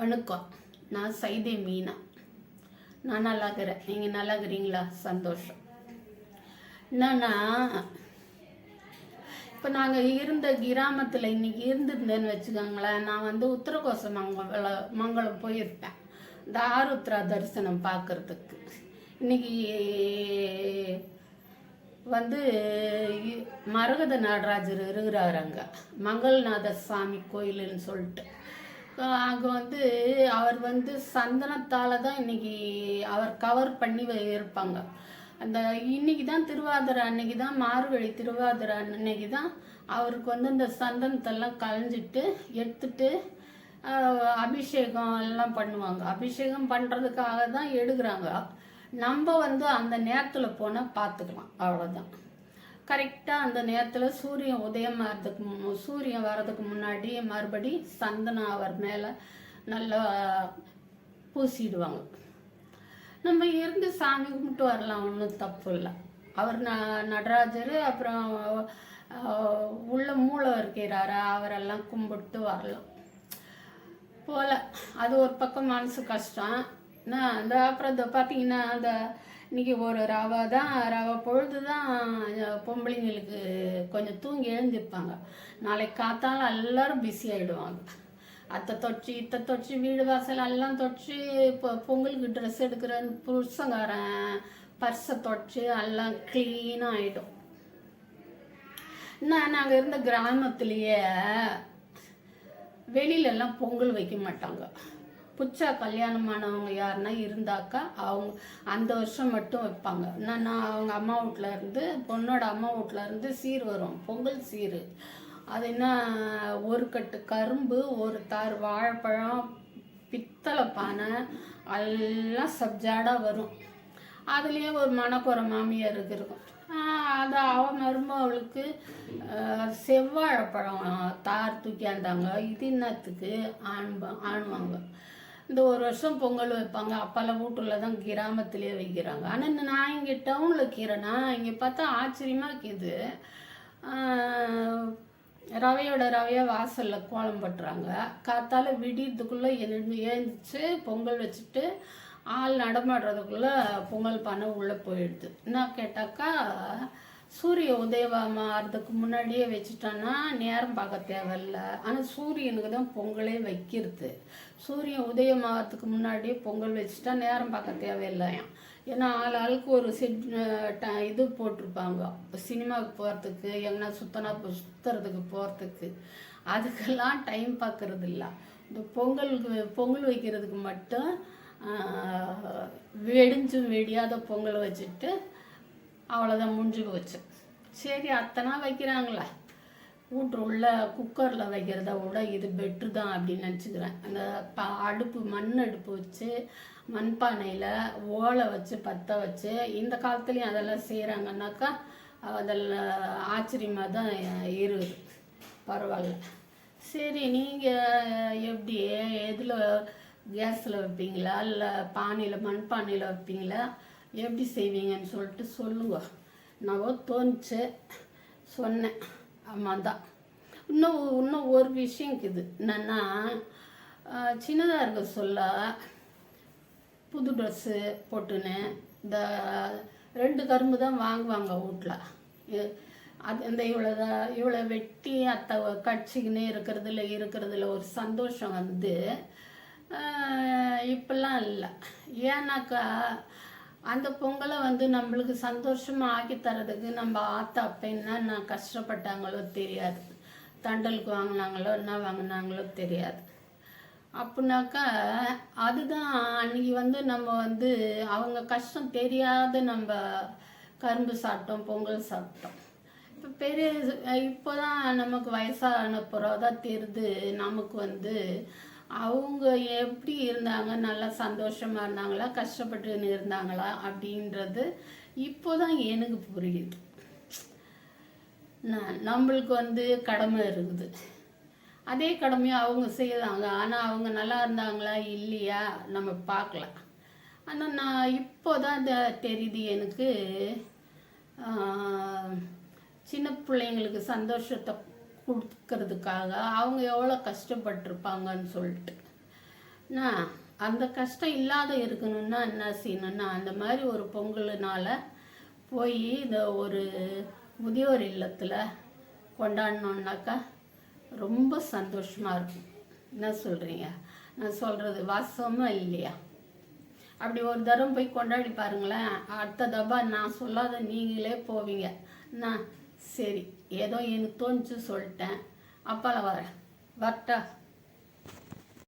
வணக்கம். நான் சைதே மீனா. நான் நல்லா இருக்கிறேன் நீங்கள் நல்லா இருக்கிறீங்களா சந்தோஷம். என்னன்னா இப்போ நாங்கள் இருந்த கிராமத்தில் இன்றைக்கி இருந்திருந்தேன்னு வச்சுக்கோங்களேன் நான் வந்து உத்தரகோச மங்கள மங்களம் போயிருப்பேன். இந்த ஆருத்ரா தரிசனம் பார்க்கறதுக்கு இன்றைக்கி வந்து மரகத நடராஜர் இருக்கிறார் அங்கே. மங்கள்நாத சாமி கோயிலுன்னு சொல்லிட்டு. அங்கே வந்து அவர் வந்து சந்தனத்தால் தான் இன்னைக்கு அவர் கவர் பண்ணி இருப்பாங்க. அந்த இன்னைக்கு தான் திருவாதிரை அன்னைக்கு தான் மார்கழி திருவாதிரை அன்னைக்கு தான் அவருக்கு வந்து இந்த சந்தனத்தெல்லாம் கலைஞ்சிட்டு எடுத்துட்டு அபிஷேகம் எல்லாம் பண்ணுவாங்க. அபிஷேகம் பண்ணுறதுக்காக தான் எடுக்கிறாங்க. நம்ம வந்து அந்த நேரத்தில் போனால் பார்த்துக்கலாம் அவ்வளோதான் கரெக்டாக அந்த நேரத்தில் சூரியன் உதயம் ஆகிறதுக்கு சூரியன் வர்றதுக்கு முன்னாடி மறுபடி சந்தனம் அவர் மேலே நல்லா பூசிடுவாங்க. நம்ம இருந்து சாமி கும்பிட்டு வரலாம் ஒன்றும் தப்பு இல்லை. அவர் ந நடராஜர் அப்புறம் உள்ள மூளை இருக்கிறாரா அவரெல்லாம் கும்பிட்டு வரலாம். போல. அது ஒரு பக்கம் மனசு கஷ்டம். நான் அந்த அப்புறம் இந்த பார்த்தீங்கன்னா அந்த இன்றைக்கி ஒரு ரவை தான் ரவை பொழுது தான் பொம்பளைங்களுக்கு கொஞ்சம் தூங்கி எழுந்திருப்பாங்க. நாளைக்கு காத்தால எல்லாரும் பிஸி ஆகிடுவாங்க அத்தை தொச்சு இத்தை தொச்சு வீடு வாசல் எல்லாம் தொச்சு இப்போ பொங்கலுக்கு ட்ரெஸ் எடுக்கிற புருஷங்காரன் பர்ஸை தொச்சு எல்லாம் க்ளீனாக ஆகிடும் நான் நாங்கள் இருந்த கிராமத்துலேயே வெளியிலலாம் பொங்கல் வைக்க மாட்டாங்க. புச்சா கல்யாணமானவங்க யாருன்னா இருந்தாக்கா அவங்க அந்த வருஷம் மட்டும் வைப்பாங்க. நான் நான் அவங்க அம்மா வீட்டில் இருந்து பொண்ணோட அம்மா வீட்டில் இருந்து சீர் வரும். பொங்கல் சீர். அது என்ன ஒரு கட்டு கரும்பு ஒரு தார் வாழைப்பழம் பித்தளை பானை எல்லாம் சப்ஜாடாக வரும். அதுலேயே ஒரு மணக்குற மாமியார் இருக்கும். அது அவன் மருமகளுக்கு செவ்வாழைப்பழம் தார் தூக்கியாந்தாங்க இது என்னத்துக்கு? ஆண்ப ஆணுவாங்க இந்த ஒரு வருஷம் பொங்கல் வைப்பாங்க. அப்போல்லாம் வீட்டுல தான் கிராமத்திலேயே வைக்கிறாங்க ஆனால் நான் இங்கே டவுனில் இருக்கிறேன்னா இங்கே பார்த்தா ஆச்சரியமாக இருக்குது. ரவையோட ரவையை வாசலில் கோலம் பட்டுறாங்க. காத்தால் விடியறதுக்குள்ளே எழுந்து எழுந்துச்சு பொங்கல் வச்சுட்டு ஆள் நடமாடுறதுக்குள்ளே பொங்கல் பானை உள்ளே போயிடுது. என்ன கேட்டாக்கா சூரிய உதயமாகறதுக்கு முன்னாடியே வச்சுட்டோன்னா நேரம் பார்க்க தேவையில்ல. ஆனால் சூரியனுக்கு தான் பொங்கலே வைக்கிறது. சூரியன் உதயமாகறதுக்கு முன்னாடியே பொங்கல் வச்சுட்டா நேரம் பார்க்க தேவையில்லையாம் ஏன்னா ஆள் ஆளுக்கு ஒரு செட் ட- இது போட்டிருப்பாங்க. சினிமாவுக்கு போகிறதுக்கு எங்கன்னா சுத்தனா சுற்றுறதுக்கு போகிறதுக்கு அதுக்கெல்லாம் டைம் பார்க்கறது இல்லை. இந்த பொங்கலுக்கு பொங்கல் வைக்கிறதுக்கு மட்டும் வெடிஞ்சும் வெடியாத பொங்கல் வச்சுட்டு அவ்வளோதான் முடிஞ்சு போச்சு. சரி அத்தனா வைக்கிறாங்களே. வீட்டு உள்ள குக்கரில் வைக்கிறத விட இது பெட்ரு தான் அப்படின்னு நினச்சிக்கிறேன். அந்த ப அடுப்பு மண் அடுப்பு வச்சு மண்பானையில் ஓலை வச்சு பற்ற வச்சு இந்த காலத்துலேயும் அதெல்லாம் செய்கிறாங்கன்னாக்கா அதெல்லாம் ஆச்சரியமாக தான் இருக்குது பரவாயில்ல. சரி நீங்கள் எப்படி எதில் கேஸில் வைப்பீங்களா? இல்லை பானையில் மண்பானையில் வைப்பீங்களா? எப்படி செய்வீங்கன்னு சொல்லிட்டு சொல்லுங்க நான் தோணுச்சு சொன்னேன். ஆமாம் தான் இன்னும் இன்னும் ஒரு விஷயம் இருக்குது. என்னன்னா சின்னதாக இருக்க சொல்ல புது ட்ரெஸ்ஸு போட்டுன்னு இந்த ரெண்டு கரும்பு தான் வாங்குவாங்க வீட்டில் அது இந்த இவ்வளோ தான் இவ்வளோ வெட்டி அத்தை கடிச்சிக்கினே இருக்கிறதுல இருக்கிறதுல ஒரு சந்தோஷம் வந்து இப்பெல்லாம் இல்லை. ஏன்னாக்கா அந்த பொங்கலை வந்து நம்மளுக்கு சந்தோஷமாக ஆக்கி தரதுக்கு நம்ம ஆத்தா அப்பா என்ன கஷ்டப்பட்டாங்களோ தெரியாது. தண்டலுக்கு வாங்கினாங்களோ என்ன வாங்கினாங்களோ தெரியாது. அப்படின்னாக்கா அதுதான் அன்னைக்கு வந்து நம்ம வந்து அவங்க கஷ்டம் தெரியாத நம்ம கரும்பு சாப்பிட்டோம் பொங்கல் சாப்பிட்டோம். இப்போ பெரிய இப்போ தான் நமக்கு வயசான பிறகு தான் தெரியுது நமக்கு வந்து அவங்க எப்படி இருந்தாங்க? நல்லா சந்தோஷமாக இருந்தாங்களா? கஷ்டப்பட்டு இருந்தாங்களா? அப்படின்றது இப்போ தான் எனக்கு புரியுது. நம்மளுக்கு வந்து கடமை இருக்குது. அதே கடமையை அவங்க செய்கிறாங்க ஆனால் அவங்க நல்லா இருந்தாங்களா? இல்லையா? நம்ம பார்க்கலாம். ஆனால் நான் இப்போ தான் தெரியுது எனக்கு. சின்ன பிள்ளைங்களுக்கு சந்தோஷத்தை கொடுக்கறதுக்காக அவங்க எவ்வளோ கஷ்டப்பட்டிருப்பாங்கன்னு சொல்லிட்டு. நான் அந்த கஷ்டம் இல்லாத இருக்கணும்னா என்ன செய்யணும்னா அந்த மாதிரி ஒரு பொங்கல்னால போய் இந்த ஒரு முதியோர் இல்லத்தில் கொண்டாடினோன்னாக்கா ரொம்ப சந்தோஷமாக இருக்கும். என்ன சொல்கிறீங்க நான் சொல்கிறது வாசமாக இல்லையா? அப்படி ஒரு தரம் போய் கொண்டாடி பாருங்களேன். அடுத்த தபா நான் சொல்லாத நீங்களே போவீங்க. நான் சரி ஏதோ எனக்கு தோணுச்சு சொல்லிட்டேன். அப்பால வரேன் வரட்டா?